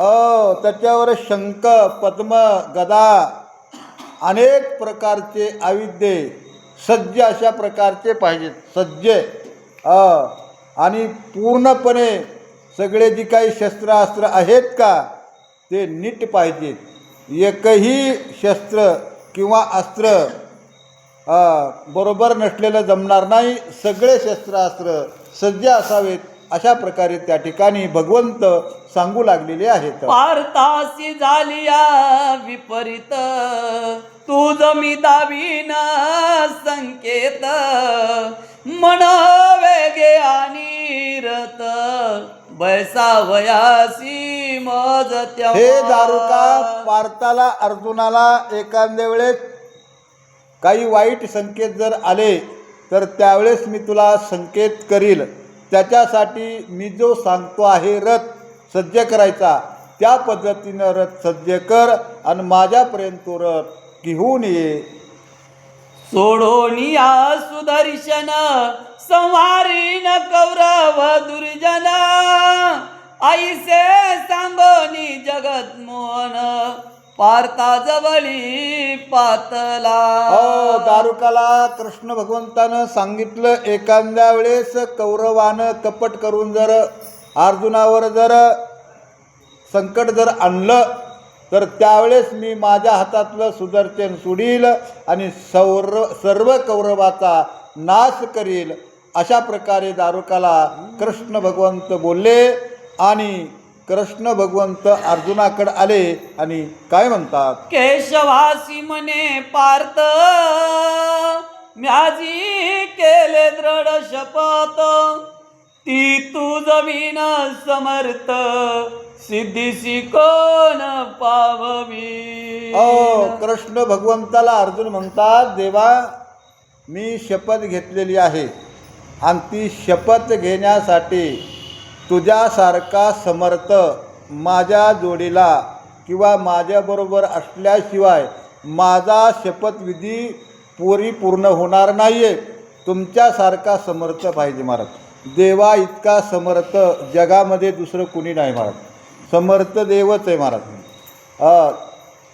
अ त्याच्यावर शंख पद्म गदा अनेक प्रकारचे आयुध्ये सज्ज अशा प्रकारचे पाहिजेत. सज्ज अ आणि पूर्णपणे सगळे जी काही शस्त्रास्त्र आहेत का ते नीट पाहिजेत. एकही शस्त्र किंवा अस्त्र बरोबर नसलेलं जमणार नाही. सगळे शस्त्रास्त्र सज्ज असावेत. अशा प्रकारे त्या ठिकाणी भगवंत सांगू लागलेले आहेत. पारतासी झालिया विपरीत तू जमी दावीन संकेत मन वेगे आणि रत बैसावयासी मज हे दारुका पार्थाला अर्जुनाला एखाद्या वेळेस काही वाईट संकेत जर आले तर त्यावेळेस मी तुला संकेत करील. त्याच्यासाठी मी जो सांगतो आहे रथ सज्ज करायचा त्या पद्धतीनं रथ सज्ज कर आणि माझ्यापर्यंत तो रथ घेऊन ये. सोडोनिया या सुदर्शन संहारीन कौरव दुर्जन. आईसे सांगोनी जगत मोहन. पारता जवळी पातला. दारुकाला कृष्ण भगवंतानं सांगितलं एखाद्या वेळेस कौरवानं कपट करून जर अर्जुनावर जर संकट जर आणलं तर त्यावेळेस मी माझ्या हातातलं सुदर्शन सुडील आणि सौर सर्व कौरवाचा नाश करील. अशा प्रकारे दारुकाला कृष्ण भगवंत बोलले आणि कृष्ण भगवंत अर्जुनाकडे आले आणि काय म्हणतात? केशवासी म्हणे पार्थ म्याजी केले दृढ शपथ. ती तू जमीन समर्थ सिद्धीसी कोण पाववी? कृष्ण भगवंताला अर्जुन म्हणतात देवा मी शपथ घेतलेली आहे आणि ती शपथ घेण्यासाठी तुझ्यासारखा समर्थ माझ्या जोडीला किंवा माझ्याबरोबर असल्याशिवाय माझा शपथविधी परिपूर्ण होणार नाही आहे तुमच्यासारखा समर्थ पाहिजे महाराज. देवा इतका समर्थ जगामध्ये दुसरं कुणी नाही महाराज. समर्थ देवच आहे महाराज.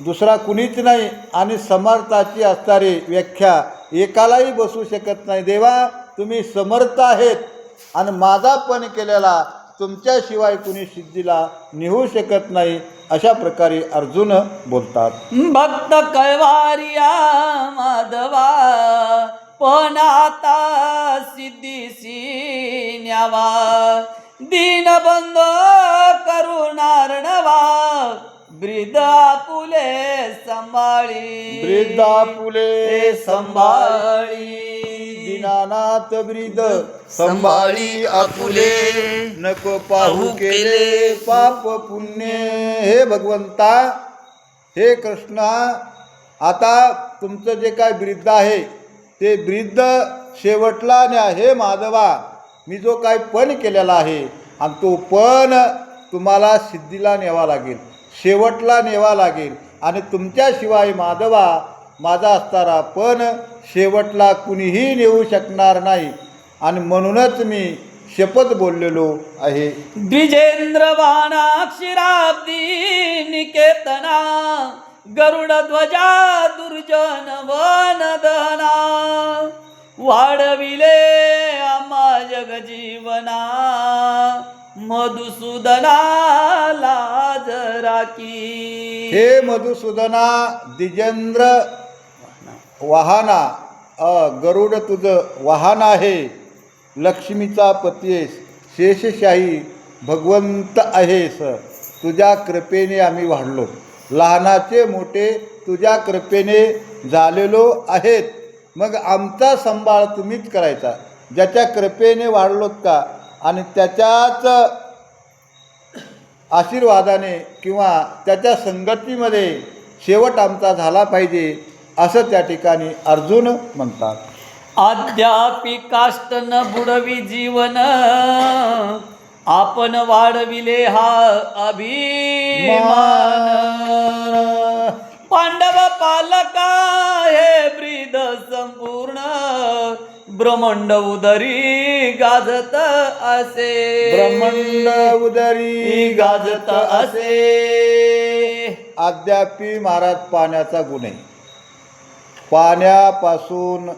दुसरा कुणीच नाही आणि समर्थाची असणारी व्याख्या एकालाही बसू शकत नाही. देवा तुम्ही समर्थ आहेत आणि माझा पण केलेला तुमच्याशिवाय कुणी सिद्धीला निहू शकत नाही अशा प्रकारे अर्जुन बोलतात. भक्त कळवारिया माधवा पण आता सिद्धीसी न्यावा. दीनबंध करुणार्णवा ब्रिद आपुले संभाळी. वृद्धा फुले संभाळी. दीनानाथ ब्रीद संभाळी आपुले. नको पाहू केले पाप पुण्य. हे भगवंता हे कृष्णा आता तुमचं जे काय वृद्ध आहे ते वृद्ध शेवटला न्या. हे माधवा मी जो काय पण केलेला आहे आणि तो पण तुम्हाला सिद्धीला न्यावा लागेल. शेवटला नेवा लागेल. आणि तुमच्याशिवाय माधवा माझा असणारा पण शेवटला कुणीही नेऊ शकणार नाही. आणि म्हणूनच मी शपथ बोललेलो आहे. द्विजेंद्र बाणाक्षिराब्दी निकेतना गरुड ध्वजा दुर्जन वनदना वाढविले आम्हा जगजीवना. मधुसूदना लाज राखी हे मधुसूदना द्विजेंद्र वाहना अ, गरुड तुझं वाहन आहे. लक्ष्मीचा पती आहेस. शेषशाही भगवंत आहेस. तुझ्या कृपेने आम्ही वाढलो. लहानाचे मोठे तुझ्या कृपेने झालेलो आहेत. मग आमचा सांभाळ तुम्हीच करायचा. ज्याच्या कृपेने वाढलोत का आणि त्याच्याच आशीर्वादाने किंवा त्याच्या संगतीमध्ये शेवट आमचा झाला पाहिजे असं त्या ठिकाणी अर्जुन म्हणतात. अद्यापि काष्ट न बुडवी जीवन आपण वाढविले हा अभिमान. पांडव पालका हे ब्रीद संपूर्ण. ब्रह्मंड उदरी गाजत असे. ब्रह्मंड उदरी गाजत असे. अद्यापी महाराज पाण्याचा गुण आहे. पाण्यापासून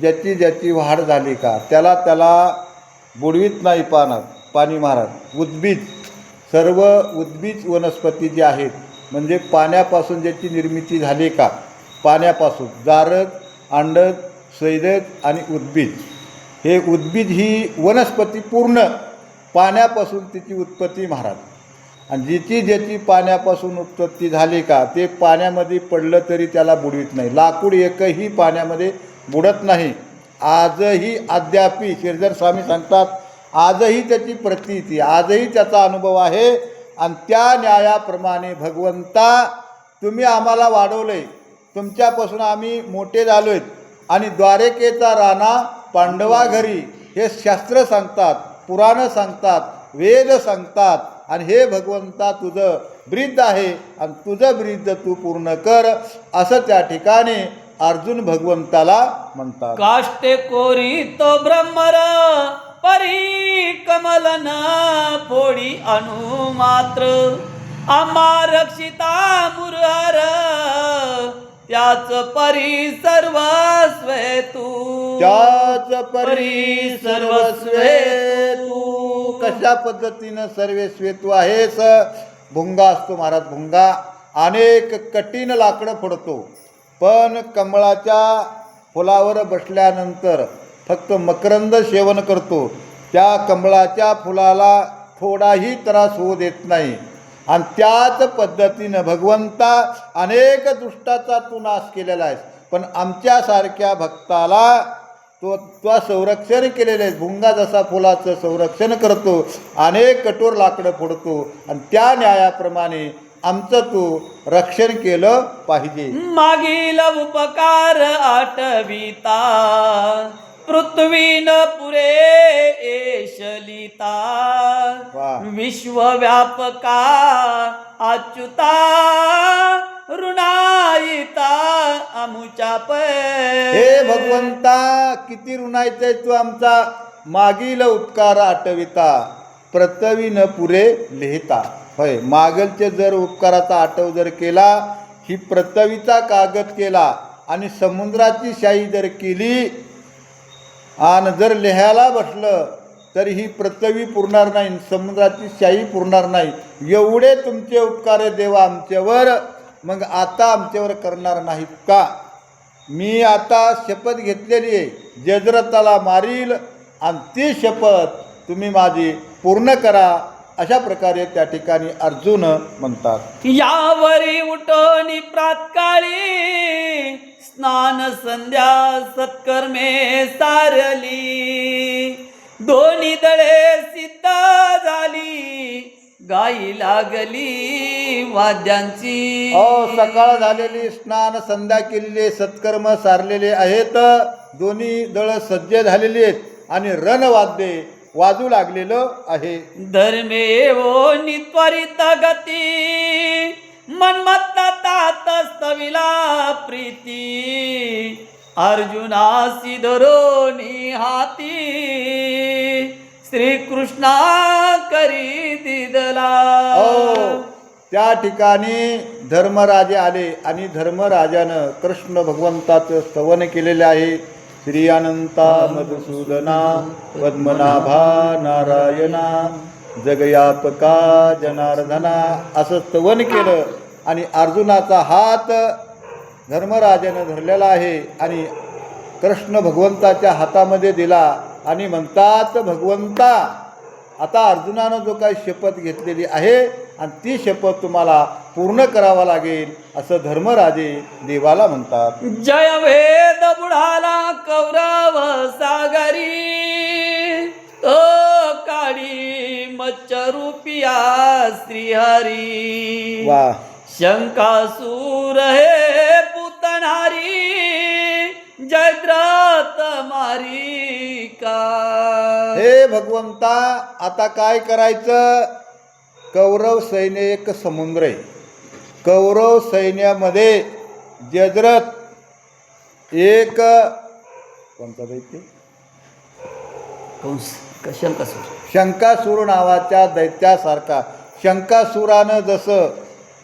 ज्याची ज्याची वाढ झाली का त्याला त्याला बुडवीत नाही पाण्यात पाणी महाराज. उद्भिज सर्व उद्बीज वनस्पती जी आहेत म्हणजे पाण्यापासून ज्याची निर्मिती झाली का पाण्यापासून जारद अंडद सैदत आणि उद्भिद. हे उद्भिद ही वनस्पती पूर्ण पाण्यापासून तिची उत्पत्ती महाराज. आणि जिची ज्याची पाण्यापासून उत्पत्ती झाली का ते पाण्यामध्ये पडलं तरी त्याला बुडवीत नाही. लाकूड एकही पाण्यामध्ये बुडत नाही. आजही अद्यापी श्रीधर स्वामी सांगतात आजही त्याची प्रतीती आजही त्याचा अनुभव आहे. आणि त्या न्यायाप्रमाणे भगवंता तुम्ही आम्हाला वाढवले तुमच्यापासून आम्ही मोठे झालो आहेत आणि द्वारेकेचा राणा पांडवा घरी हे शास्त्र सांगतात पुराणं सांगतात वेद सांगतात. आणि हे भगवंता तुझं ब्रिद्ध आहे आणि तुझं ब्रिद्ध तू पूर्ण कर असं त्या ठिकाणी अर्जुन भगवंताला म्हणतात. काष्टे कोरी तो ब्रह्मर परी कमलना फोडी अनु मात्र. आम्हा रक्षिता मुरहर त्याच परी सर्वस्व तू. त्याच परी सर्वस्वे तू. कशा पद्धतीनं सर्वेस्वे तू आहेस? भुंगा असतो महाराज भुंगा. अनेक कठीण लाकडं फोडतो. पण कमळाच्या फुलावर बसल्यानंतर फक्त मकरंद सेवन करतो. त्या कमळाच्या फुलाला थोडाही त्रास होऊ देत नाही. आणि त्याच पद्धतीनं भगवंता अनेक दुष्टाचा तू नाश केलेला आहेस. पण आमच्यासारख्या भक्ताला तो तो संरक्षण केलेले आहे. भुंगा जसा फुलाचं संरक्षण करतो अनेक कठोर लाकडं फोडतो आणि त्या न्यायाप्रमाणे आमचं तू रक्षण केलं पाहिजे. मागील उपकार आठविता पृथ्वीन पुरे एशलिता वा. विश्वव्यापका अच्युता ऋणायिता अमुच्या हे भगवंता किती ऋणायचं आहे तू आमचा मागील उपकार आठविता प्रतवी न पुरे लिहिता होय मागलचे जर उपकाराचा आठव जर केला ही प्रतवीचा कागद केला आणि समुद्राची शाही जर केली आणि जर लिहायला बसलं तर ही प्रतवी पुरणार नाही समुद्राची शाही पुरणार नाही. एवढे तुमचे उपकार देवा आमच्यावर. मग आता आमच्यावर करणार नाहीत का? मी आता शपथ घेतलेली आहे. जजरताला मारील. आणि ती शपथ तुम्ही माझी पूर्ण करा. अशा प्रकारे त्या ठिकाणी अर्जुन म्हणतात. यावरी उठोनी प्रातकाळी स्नान संध्या सत्कर्मे सारली. दोन्ही दळे सिद्ध झाली गाई लागली वाद्यांची. सकाळ झालेली स्नान संध्या केलेली सत्कर्म सारलेले आहेत. दोन्ही दळ सज्ज झालेली आहेत आणि रणवाद्ये वाजू लागलेलं आहे. धर्मेवो नित्वरित गती मन्मत्ता स्तविला प्रीती. अर्जुनासी धरोनी हाती श्रीकृष्णा करी दिदला. हो त्या ठिकाणी धर्मराजे आले आणि धर्मराजानं कृष्ण भगवंताचं स्तवन केलेले आहे. श्री अनंता मधुसूदना पद्मनाभा नारायणा जगयापका जनार्दना असं स्तवन केलं आणि अर्जुनाचा हात धर्मराजानं धरलेला आहे आणि कृष्ण भगवंताच्या हातामध्ये दिला आणि म्हणतात भगवंता आता अर्जुनानं जो काही शपथ घेतलेली आहे आणि ती शपथ तुम्हाला पूर्ण करावा लागेल असं धर्मराजे देवाला म्हणतात. जय वेद बुढाला कौरव सागरी तो काळी मच्चरूपिया श्रीहरी. वा. शंकासूर हे पुतणारी जयद्रथ मारी का हे भगवंता आता काय करायचं? कौरव सैन्य एक समुद्र आहे. कौरव सैन्यामध्ये जजरथ एक कोणता दैत्य कंस शंकासूर. शंकासूर नावाच्या दैत्यासारखा. शंकासुरानं जसं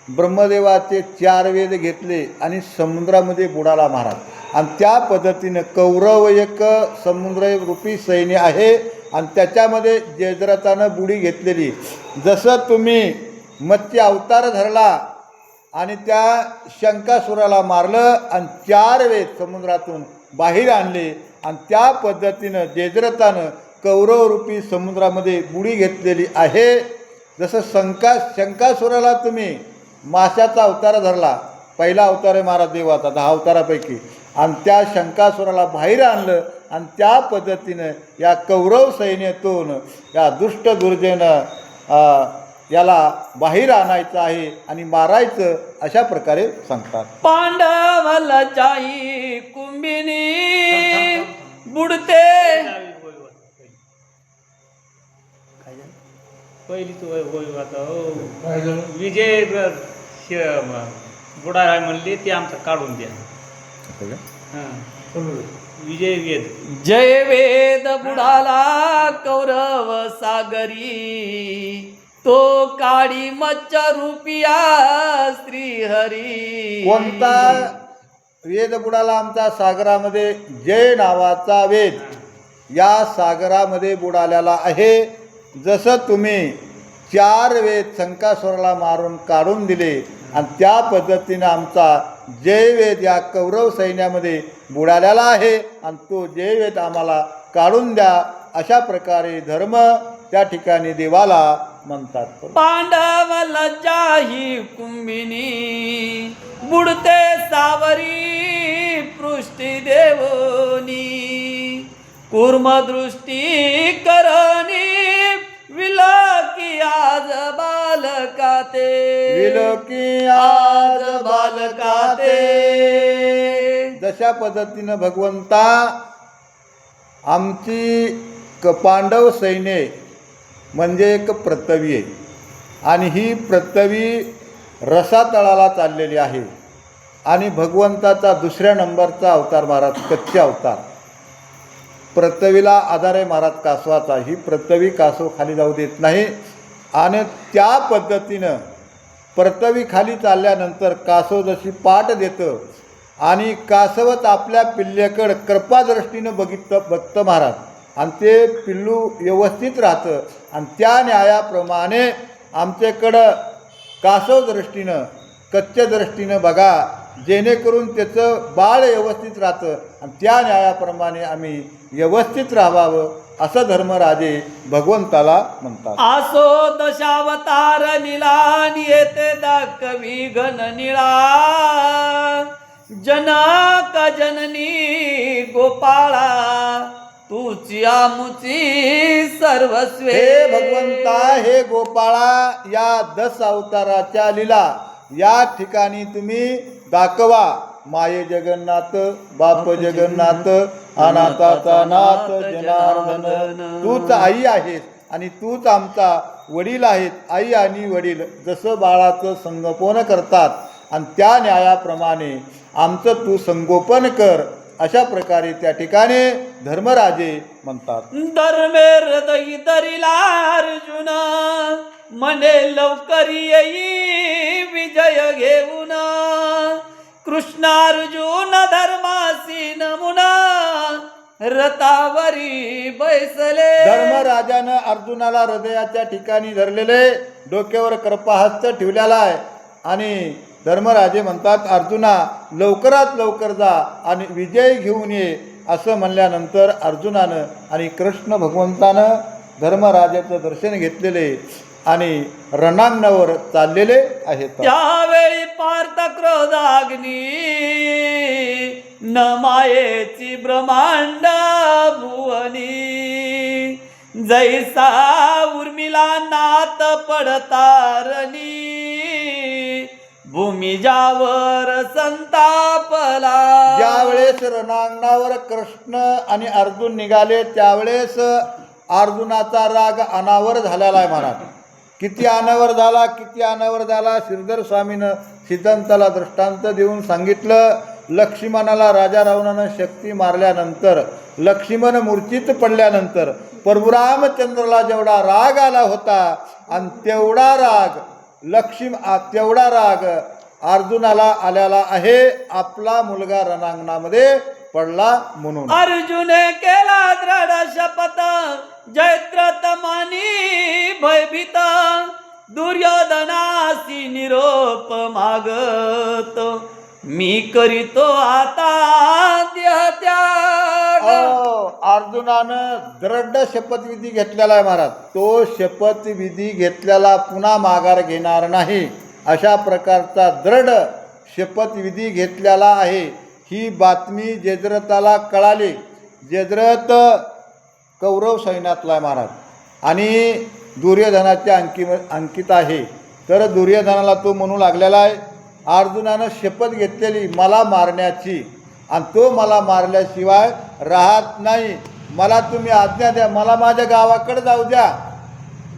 ब्रह्मदेवाचे चार वेद घेतले आणि समुद्रामध्ये बुडाला महाराज. आणि त्या पद्धतीनं कौरव एक समुद्र रूपी सैन्य आहे आणि त्याच्यामध्ये जयद्रथानं बुडी घेतलेली. जसं तुम्ही मत्स्य अवतार धरला आणि त्या शंकासुराला मारलं आणि चार वेद समुद्रातून बाहेर आणले आणि त्या पद्धतीनं जेजरतानं कौरवरूपी समुद्रामध्ये बुडी घेतलेली आहे. जसं शंका शंकासुराला तुम्ही माशाचा अवतार धरला पहिला अवतार आहे महाराज देवाचा दहा अवतारापैकी. आणि त्या शंकासुराला बाहेर आणलं आणि त्या पद्धतीनं या कौरव सैन्यातून या दुष्ट दुर्जेनं याला बाहेर आणायचं आहे आणि मारायचं अशा प्रकारे सांगतात. पांडवला जाई कुंभिनी बुडते. पहिलीच वय होय आता हो. विजय बुडाराय म्हणले ते आमचं काढून द्या. हां. विजय वेद. जय वेद बुडाला कौरव सागरी. तो काळी मच्छ रुपिया श्रीहरी. कोणता? वेद बुडाला आमच्या सागरामध्ये जय नावाचा वेद. या सागरामध्ये बुडालेला आहे. जसं तुम्ही चार वेद शंकासुराला मारून काढून दिले आणि त्या पद्धतीनं आमचा जय वेद या कौरव सैन्यामध्ये बुडालेला आहे आणि तो जय वेद आम्हाला काढून द्या. अशा प्रकारे धर्म त्या ठिकाणी देवाला म्हणतात. पांडवला जाही कुंभिनी बुडते सावरी पृष्टी देवनी. कुर्मदृष्टी करणी विलकी आज बालकाते. विलोकी आज बालकाते. जशा पद्धतीनं भगवंता आमची क पांडव सैन्य म्हणजे एक प्रतवी आहे. आणि ही प्रतवी रसातळाला चाललेली आहे. आणि भगवंताचा दुसऱ्या नंबरचा अवतार महाराज कच्चे अवतार. प्रतवीला आधार आहे महाराज कासवाचा ही प्रतवी कासव खाली जाऊ देत नाही. आणि त्या पद्धतीनं प्रतवी खाली चालल्यानंतर कासव जशी पाठ देतं आणि कासवच आपल्या पिल्ल्याकडं कृपादृष्टीनं बघितलं बघतं महाराज. आणि ते पिल्लू व्यवस्थित राहतं. आणि त्या न्यायाप्रमाणे आमच्याकडं कासव दृष्टीनं कच्च्या दृष्टीनं बघा जेणेकरून त्याचं बाळ व्यवस्थित राहतं. आणि त्या न्यायाप्रमाणे आम्ही व्यवस्थित राहावं असं धर्मराजे भगवंताला म्हणतात. आसो दशावतार निला येते दाखवी घन निळा. जनक जननी गोपाळा. तुची आमुची सर्वस्वे. हे भगवंता हे गोपाळा या दस अवताराच्या लीला या ठिकाणी तुम्ही दाखवा. माये जगन्नाथ बाप जगन्नाथ अनाथाचा नाथ जनार्दन. तूच आई आहेस आणि तूच आमचा वडील आहेत. आई आणि वडील जसं बाळाचं संगोपन करतात आणि त्या न्यायाप्रमाणे आमचं तू संगोपन कर. अशा प्रकारे त्या ठिकाणी धर्मराजे म्हणतात. धर्मे हृदय धरिला अर्जुन म्हणे लवकर येई विजय घेऊन. कृष्णार्जुन धर्मासी नमुना रतावरी बैसले. धर्मराजानं अर्जुनाला हृदयाच्या ठिकाणी धरलेले डोक्यावर कृपाहस्त ठेवलेला आहे. आणि धर्मराजे म्हणतात अर्जुना लवकरात लवकर जा आणि विजय घेऊन ये असं म्हणल्यानंतर अर्जुनानं आणि कृष्ण भगवंतानं धर्मराजाचं दर्शन घेतलेले आणि रणांगणावर चाललेले आहेत. त्यावेळी पार्थ क्रोधाग्नी न मायेची ब्रह्मांड भुवनी. जैसा उर्मिला नात पडतारणी. भूमिजावर संतापला. ज्यावेळेस रणांगणावर कृष्ण आणि अर्जुन निघाले त्यावेळेस अर्जुनाचा राग अनावर झालेला आहे महाराज किती अनावर झाला किती अनावर झाला श्रीधर स्वामीनं सिद्धांताला दृष्टांत देऊन सांगितलं लक्ष्मणाला राजा रावणानं शक्ती मारल्यानंतर लक्ष्मण मूर्तीत पडल्यानंतर परशुरामचंद्राला जेवढा राग आला होता आणि तेवढा राग लक्ष्म तेवढा राग अर्जुनाला आलेला आहे. आपला मुलगा रणांगणामध्ये पडला म्हणून. अर्जुन केला दृढ शपथ जयद्रथ मानी भयभीत दुर्योधनासी निरोप मागत. मी करीतो आता त्याग अहो, अर्जुनानं दृढ शपथविधी घेतलेला आहे महाराज. तो शपथविधी घेतलेला पुन्हा माघार घेणार नाही. अशा प्रकारचा दृढ शपथविधी घेतलेला आहे. ही बातमी जयद्रथाला कळाली. जयद्रथ कौरव सैन्यातला आहे महाराज. आणि दुर्योधनाच्या अंकी अंकित आहे. तर दुर्योधनाला तो म्हणू लागलेला आहे अर्जुनानं शपथ घेतलेली मला मारण्याची. आणि तो मला मारल्याशिवाय राहत नाही. मला तुम्ही आज्ञा द्या. मला माझ्या गावाकडे जाऊ द्या.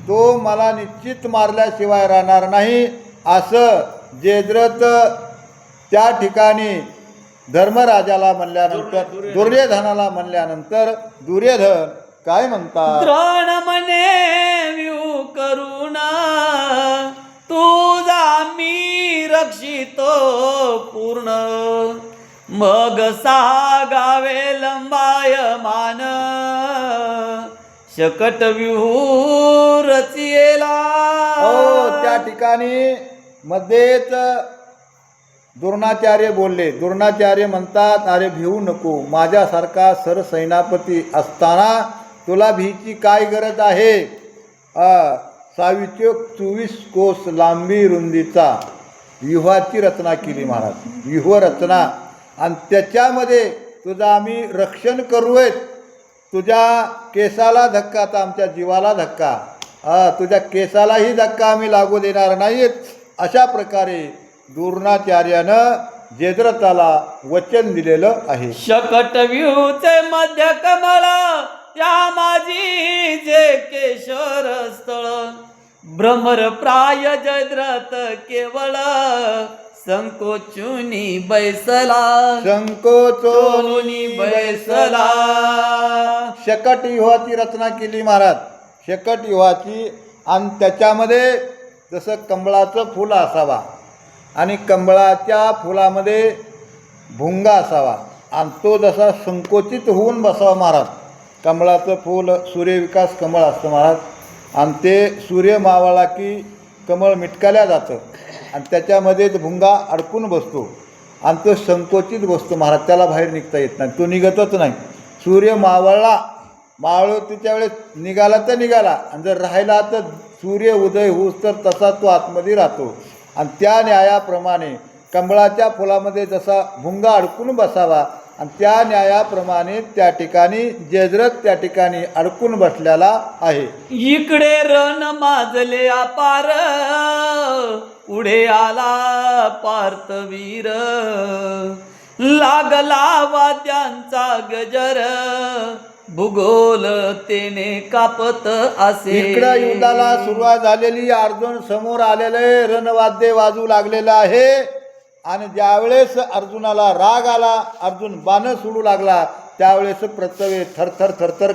तो मला निश्चित मारल्याशिवाय राहणार नाही असं जयद्रथ त्या ठिकाणी धर्मराजाला म्हणल्यानंतर दुर्योधनाला म्हणल्यानंतर दुर्योधन काय म्हणतात द्रोण म्हणे व्यू करुण तुझा मी रक्षितो पूर्ण. मग सागावे लंबाय मान. शकट व्यू रचियेला हो त्या ठिकाणी मध्येच द्रोणाचार्य बोलले. द्रोणाचार्य म्हणतात अरे भिवू नको माझ्यासारखा सरसैनापती असताना तुला भीची काय गरज आहे? सावित्योग चोवीस कोस लांबी रुंदीचा. व्यूहाची रचना केली महाराज व्यूह रचना आणि त्याच्यामध्ये तुझं आम्ही रक्षण करूयत. तुझ्या केसाला धक्का तर आमच्या जीवाला धक्का. हा तुझ्या केसालाही धक्का आम्ही लागू देणार नाहीत. अशा प्रकारे द्रोणाचार्यानं जयद्रथाला वचन दिलेलं आहे. शकट व्यूचे मध्य कमळ त्या माझी जे केशर स्थळ. भ्रमर प्राय जयद्रथ केवळ संकोचुनी बैसला. संकोचोनी बैसला. शकट युहाची रचना केली महाराज. शकट युहाची आणि त्याच्यामध्ये जसं कमळाचं फुल असावा आणि कमळाच्या फुलामध्ये भुंगा असावा आणि तो जसा संकोचित होऊन बसावा महाराज. कमळाचं फूल सूर्यविकास कमळ असतं महाराज. आणि ते सूर्य मावळला की कमळ मिटकाल्या जातं. आणि त्याच्यामध्येच भुंगा अडकून बसतो. आणि तो संकोचित बसतो. महाराज त्याला बाहेर निघता येत नाही. तो निघतच नाही. सूर्य मावळला. मावळ तिच्या वेळेस निघाला तर निघाला. आणि जर राहिला तर सूर्य उदय होऊस तर तसा तो आतमध्ये राहतो. आणि त्या न्यायाप्रमाणे कमळाच्या फुलामध्ये जसा भुंगा अडकून बसावा आणि त्या न्यायाप्रमाणे त्या ठिकाणी जयद्रथ त्या ठिकाणी अडकून बसलेला आहे. इकडे रण माजले अपार पुढे आला पार्थवीर लागला वाद्यांचा गजर भूगोल तेने कापत असे. इकडं युद्धाला सुरुवात झालेली अर्जुन समोर आलेले रणवाद्य वाजू लागलेलं आहे. आणि ज्यावेळेस अर्जुनाला राग आला अर्जुन बाणं सोडू लागला त्यावेळेस प्रत्यवे थरथर थरथर